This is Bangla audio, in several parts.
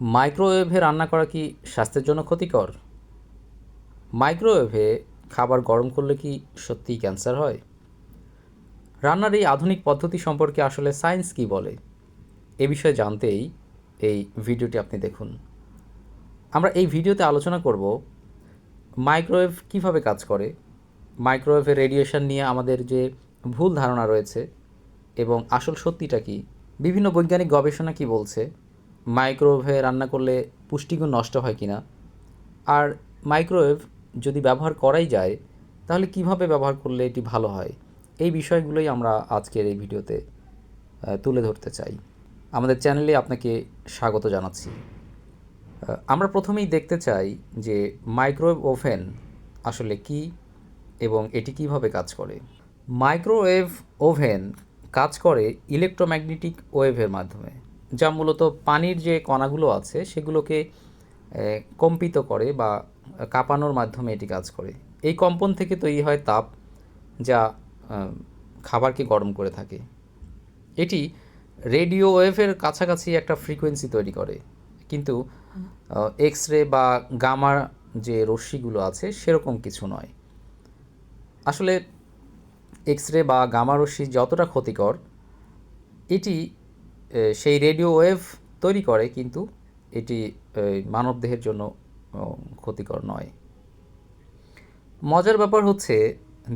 মাইক্রোওয়েভে রান্না করা কি স্বাস্থ্যের জন্য ক্ষতিকর? মাইক্রোওয়েভে খাবার গরম করলে কি সত্যিই ক্যান্সার হয়? রান্নার এই আধুনিক পদ্ধতি সম্পর্কে আসলে সায়েন্স কী বলে? এ বিষয়ে জানতেই এই ভিডিওটি আপনি দেখুন। আমরা এই ভিডিওতে আলোচনা করব মাইক্রোওয়েভ কীভাবে কাজ করে, মাইক্রোওয়েভের রেডিয়েশন নিয়ে আমাদের যে ভুল ধারণা রয়েছে এবং আসল সত্যিটা কি, বিভিন্ন বৈজ্ঞানিক গবেষণা কি বলছে মাইক্রোওয়েভে রান্না করলে পুষ্টিগুণ নষ্ট হয় কিনা? আর মাইক্রোওয়েভ যদি ব্যবহার করাই যায়, তাহলে কীভাবে ব্যবহার করলে এটি ভালো হয়? এই বিষয়গুলোই আমরা আজকের এই ভিডিওতে তুলে ধরতে চাই। আমাদের চ্যানেলে আপনাকে স্বাগত জানাচ্ছি। আমরা প্রথমেই দেখতে চাই যে মাইক্রোওয়েভ ওভেন আসলে কি এবং এটি কীভাবে কাজ করে? মাইক্রোওয়েভ ওভেন কাজ করে ইলেকট্রোম্যাগনেটিক ওয়েভের মাধ্যমে। যা মূলত পানির যে কণাগুলো আছে, সেগুলোকে কম্পিত করে বা কাঁপানোর মাধ্যমে এটি কাজ করে। এই কম্পন থেকে তৈরি হয় তাপ, যা খাবারকে গরম করে থাকে। এটি রেডিও ওয়েভের কাছাকাছি একটা ফ্রিকোয়েন্সি তৈরি করে। কিন্তু এক্স রে বা গামার যে রশ্মিগুলো আছে, সেরকম কিছু নয়। আসলে এক্স রে বা গামা রশ্মি যতটা ক্ষতিকর, এটি সেই রেডিও ওয়েভ তৈরি করে, কিন্তু এটি মানবদেহের জন্য ক্ষতিকর নয়। মজার ব্যাপার হচ্ছে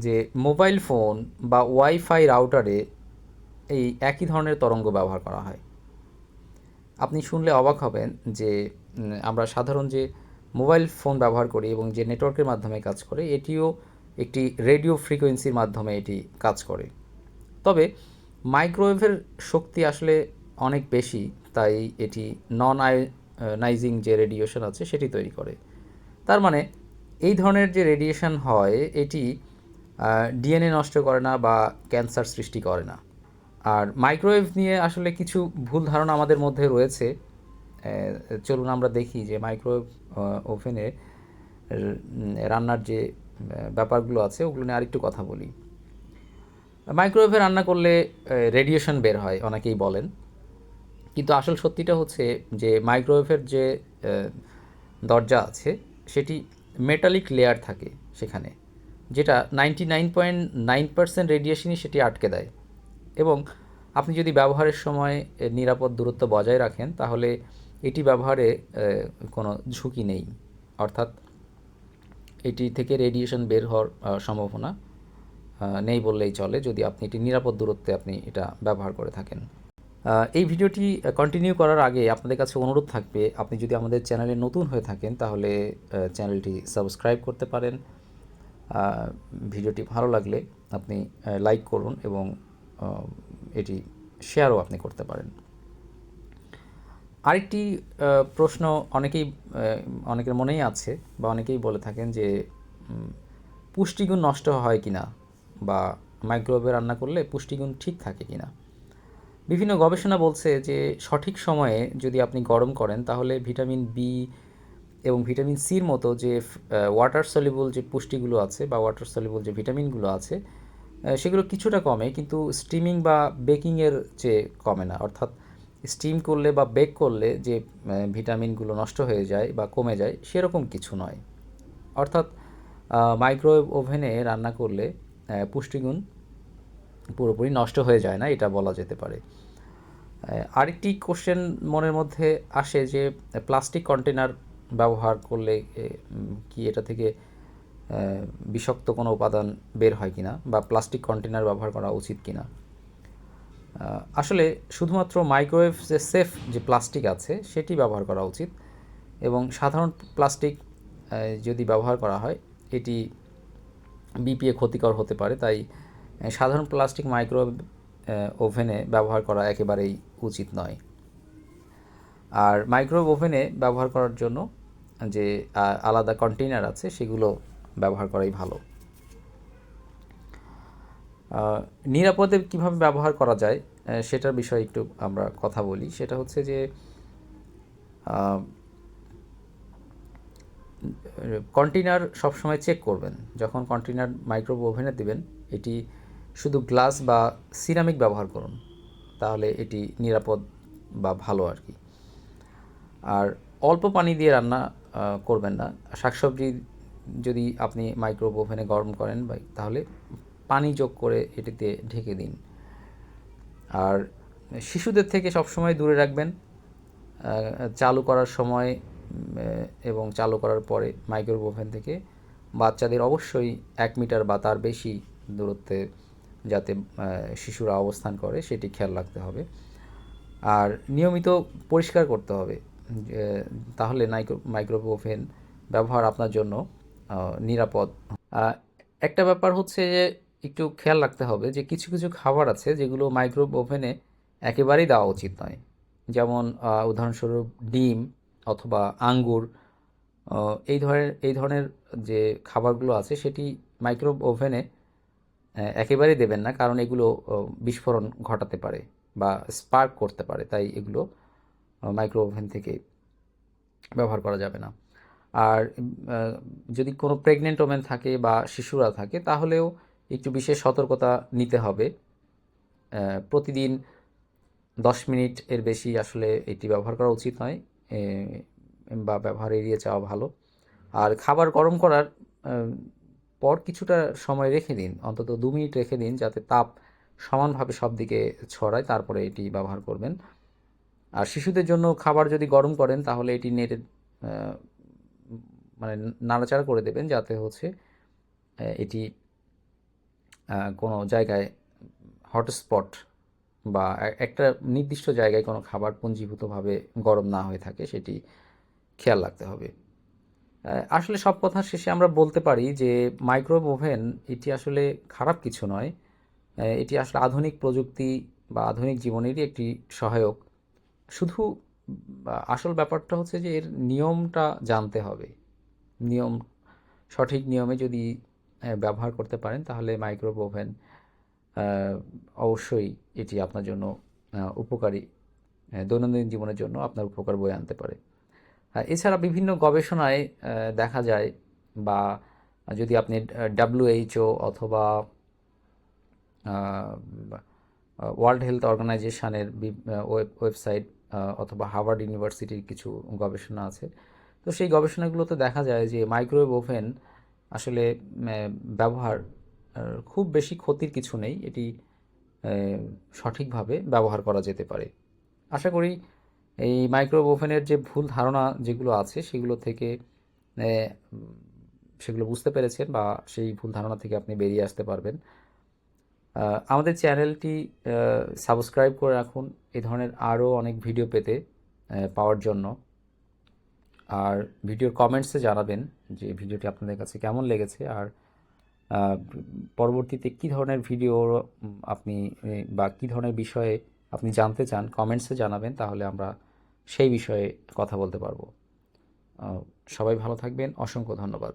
যে, মোবাইল ফোন বা ওয়াইফাই রাউটারে এই একই ধরনের তরঙ্গ ব্যবহার করা হয়। আপনি শুনলে অবাক হবেন যে আমরা সাধারণ যে মোবাইল ফোন ব্যবহার করি এবং যে নেটওয়ার্কের মাধ্যমে কাজ করে, এটিও একটি রেডিও ফ্রিকোয়েন্সির মাধ্যমে এটি কাজ করে। তবে মাইক্রোওয়েভের শক্তি আসলে অনেক বেশি, তাই এটি নন আয়োনাইজিং যে রেডিয়েশন আছে সেটি তৈরি করে। তার মানে এই ধরনের যে রেডিয়েশন হয়, এটি ডিএনএ নষ্ট করে না বা ক্যান্সার সৃষ্টি করে না। আর মাইক্রোওয়েভ নিয়ে আসলে কিছু ভুল ধারণা আমাদের মধ্যে রয়েছে। চলুন আমরা দেখি যে মাইক্রোওয়েভ ওভেনে রান্নার যে ব্যাপারগুলো আছে, ওগুলো নিয়ে আরেকটু কথা বলি। মাইক্রোওয়েভে রান্না করলে রেডিয়েশন বের হয়, অনেকেই বলেন। কিন্তু আসল সত্যিটা হচ্ছে যে মাইক্রোওয়েভের যে দরজা আছে, সেটি মেটালিক লেয়ার থাকে সেখানে, যেটা ninety nine point nine percent রেডিয়েশনই সেটি আটকে দেয়। এবং আপনি যদি ব্যবহারের সময় নিরাপদ দূরত্ব বজায় রাখেন, তাহলে এটি ব্যবহারে কোনো ঝুঁকি নেই। অর্থাৎ এটি থেকে রেডিয়েশন বের হওয়ার সম্ভাবনা নেই বললেই চলে, যদি আপনি এটি নিরাপদ দূরত্বে আপনি এটা ব্যবহার করে থাকেন। এই ভিডিওটি কন্টিনিউ করার আগে আপনাদের কাছে অনুরোধ থাকবে, আপনি যদি আমাদের চ্যানেলে নতুন হয়ে থাকেন, তাহলে চ্যানেলটি সাবস্ক্রাইব করতে পারেন। ভিডিওটি ভালো লাগলে আপনি লাইক করুন এবং এটি শেয়ারও আপনি করতে পারেন। আরেকটি প্রশ্ন অনেকেই অনেকের মনেই আছে বা অনেকেই বলে থাকেন যে পুষ্টিগুণ নষ্ট হয় কিনা বা মাইক্রোওয়েভে রান্না করলে পুষ্টিগুণ ঠিক থাকে কিনা? বিভিন্ন গবেষণা বলছে যে সঠিক সময়ে যদি আপনি গরম করেন, তাহলে ভিটামিন বি এবং ভিটামিন সির মতো যে ওয়াটার সলিবল যে পুষ্টিগুলো আছে বা ওয়াটার সলিবল যে ভিটামিনগুলো আছে সেগুলো কিছুটা কমে, কিন্তু স্টিমিং বা বেকিংয়ের যে কমে না। অর্থাৎ স্টিম করলে বা বেক করলে যে ভিটামিনগুলো নষ্ট হয়ে যায় বা কমে যায়, সেরকম কিছু নয়। অর্থাৎ মাইক্রোওয়েভ ওভেনে রান্না করলে পুষ্টিগুণ পুরোপুরি নষ্ট হয়ে যায় না, এটা বলা যেতে পারে। আরেকটি কোশ্চেন মনের মধ্যে আসে যে প্লাস্টিক কন্টেনার ব্যবহার করলে কি এটা থেকে বিষাক্ত কোনো উপাদান বের হয় কিনা বা প্লাস্টিক কন্টেনার ব্যবহার করা উচিত কিনা? আসলে শুধুমাত্র মাইক্রোওয়েভ যে সেফ যে প্লাস্টিক আছে, সেটি ব্যবহার করা উচিত এবং সাধারণ প্লাস্টিক যদি ব্যবহার করা হয়, এটি বিপিএ ক্ষতিকর হতে পারে, তাই সাধারণ প্লাস্টিক মাইক্রোওয়েভ ওভেনে ব্যবহার করা একেবারেই উচিত নয়। আর মাইক্রোওয়েভ ওভেনে ব্যবহার করার জন্য যে আলাদা কন্টেইনার আছে, সেগুলো ব্যবহার করাই ভালো। নিরাপদে কীভাবে ব্যবহার করা যায় সেটার বিষয়ে একটু আমরা কথা বলি। সেটা হচ্ছে যে কন্টেনার সবসময় চেক করবেন। যখন কন্টেনার মাইক্রোওয়েভ ওভেনে দেবেন, এটি শুধু গ্লাস বা সিরামিক ব্যবহার করুন, তাহলে এটি নিরাপদ বা ভালো আর কি। আর অল্প পানি দিয়ে রান্না করবেন না। শাকসবজি যদি আপনি মাইক্রোওয়েভ ওভেনে গরম করেন বা তাহলে পানি যোগ করে এটিতে ঢেকে দিন। আর শিশুদের থেকে সবসময় দূরে রাখবেন। চালু করার সময় এবং চালু করার পরে মাইক্রোওয়েভ ওভেন থেকে বাচ্চাদের অবশ্যই এক মিটার বা তার বেশি দূরত্বে যাতে শিশুরা অবস্থান করে, সেটি খেয়াল রাখতে হবে। আর নিয়মিত পরিষ্কার করতে হবে তাহলে মাইক্রো মাইক্রোওয়েভ ওভেন ব্যবহার আপনার জন্য নিরাপদ। একটা ব্যাপার হচ্ছে যে, একটু খেয়াল রাখতে হবে যে, কিছু কিছু খাবার আছে যেগুলো মাইক্রোওয়েভ ওভেনে একেবারেই দেওয়া উচিত নয়। যেমন উদাহরণস্বরূপ ডিম অথবা আঙ্গুর এই ধরনের এই ধরনের যে খাবারগুলো আছে, সেটি মাইক্রোওয়েভ ওভেনে একেবারেই দেবেন না, কারণ এগুলো বিস্ফোরণ ঘটাতে পারে বা স্পার্ক করতে পারে, তাই এগুলো মাইক্রো ওভেন থেকে ব্যবহার করা যাবে না। আর যদি কোনো প্রেগনেন্ট ওমেন থাকে বা শিশুরা থাকে, তাহলেও একটু বিশেষ সতর্কতা নিতে হবে। প্রতিদিন দশ মিনিট এর বেশি আসলে এটি ব্যবহার করা উচিত নয় বা ব্যবহার এড়িয়ে যাওয়া ভালো। আর খাবার গরম করার পর কিছুটা সময় রেখে দিন, অন্তত দু মিনিট রেখে দিন যাতে তাপ সমানভাবে সব দিকে ছড়ায়, তারপরে এটি ব্যবহার করবেন। আর শিশুদের জন্য খাবার যদি গরম করেন, তাহলে এটি নেটে মানে নাড়াচাড়া করে দেবেন যাতে হচ্ছে এটি কোনো জায়গায় হটস্পট বা একটা নির্দিষ্ট জায়গায় কোনো খাবার পুঞ্জীভূতভাবে গরম না হয়ে থাকে, সেটি খেয়াল রাখতে হবে। আসলে সব কথা শেষে আমরা বলতে পারি যে মাইক্রোওয়েভ ওভেন এটি আসলে খারাপ কিছু নয়। এটি আসলে আধুনিক প্রযুক্তি বা আধুনিক জীবনেরই একটি সহায়ক। শুধু আসল ব্যাপারটা হচ্ছে যে এর নিয়মটা জানতে হবে। নিয়ম, সঠিক নিয়মে যদি ব্যবহার করতে পারেন তাহলে মাইক্রোওয়েভ ওভেন অবশ্যই এটি আপনার জন্য উপকারী দৈনন্দিন জীবনের জন্য আপনার উপকার বয়ে আনতে পারে। এছাড়া বিভিন্ন গবেষণায় দেখা যায় বা যদি আপনি ডাব্লিউএইচও অথবা ওয়ার্ল্ড হেলথ অর্গানাইজেশনের ওয়েবসাইট অথবা হার্ভার্ড ইউনিভার্সিটির কিছু গবেষণা আছে। তো সেই গবেষণাগুলোতে দেখা যায় যে মাইক্রোওয়েভ ওভেন আসলে ব্যবহার খুব বেশি ক্ষতির কিছু নেই। এটি সঠিকভাবে ব্যবহার করা যেতে পারে। আশা করি এই মাইক্রোওয়েভ ওভেনের যে ভুল ধারণা যেগুলো আছে, সেগুলো থেকে সেগুলো বুঝতে পেরেছেন বা সেই ভুল ধারণা থেকে আপনি বেরিয়ে আসতে পারবেন। আমাদের চ্যানেলটি সাবস্ক্রাইব করে রাখুন। এ ধরনের আরও অনেক ভিডিও পেতে পাওয়ার জন্য। আর ভিডিওর কমেন্টসে জানাবেন যে ভিডিওটি আপনাদের কাছে কেমন লেগেছে। আর পরবর্তীতে কী ধরনের ভিডিও আপনি বা কী ধরনের বিষয়ে আপনি জানতে চান কমেন্টসে জানাবেন, তাহলে আমরা সেই বিষয়ে কথা বলতে পারব। সবাই ভালো থাকবেন, অসংখ্য ধন্যবাদ।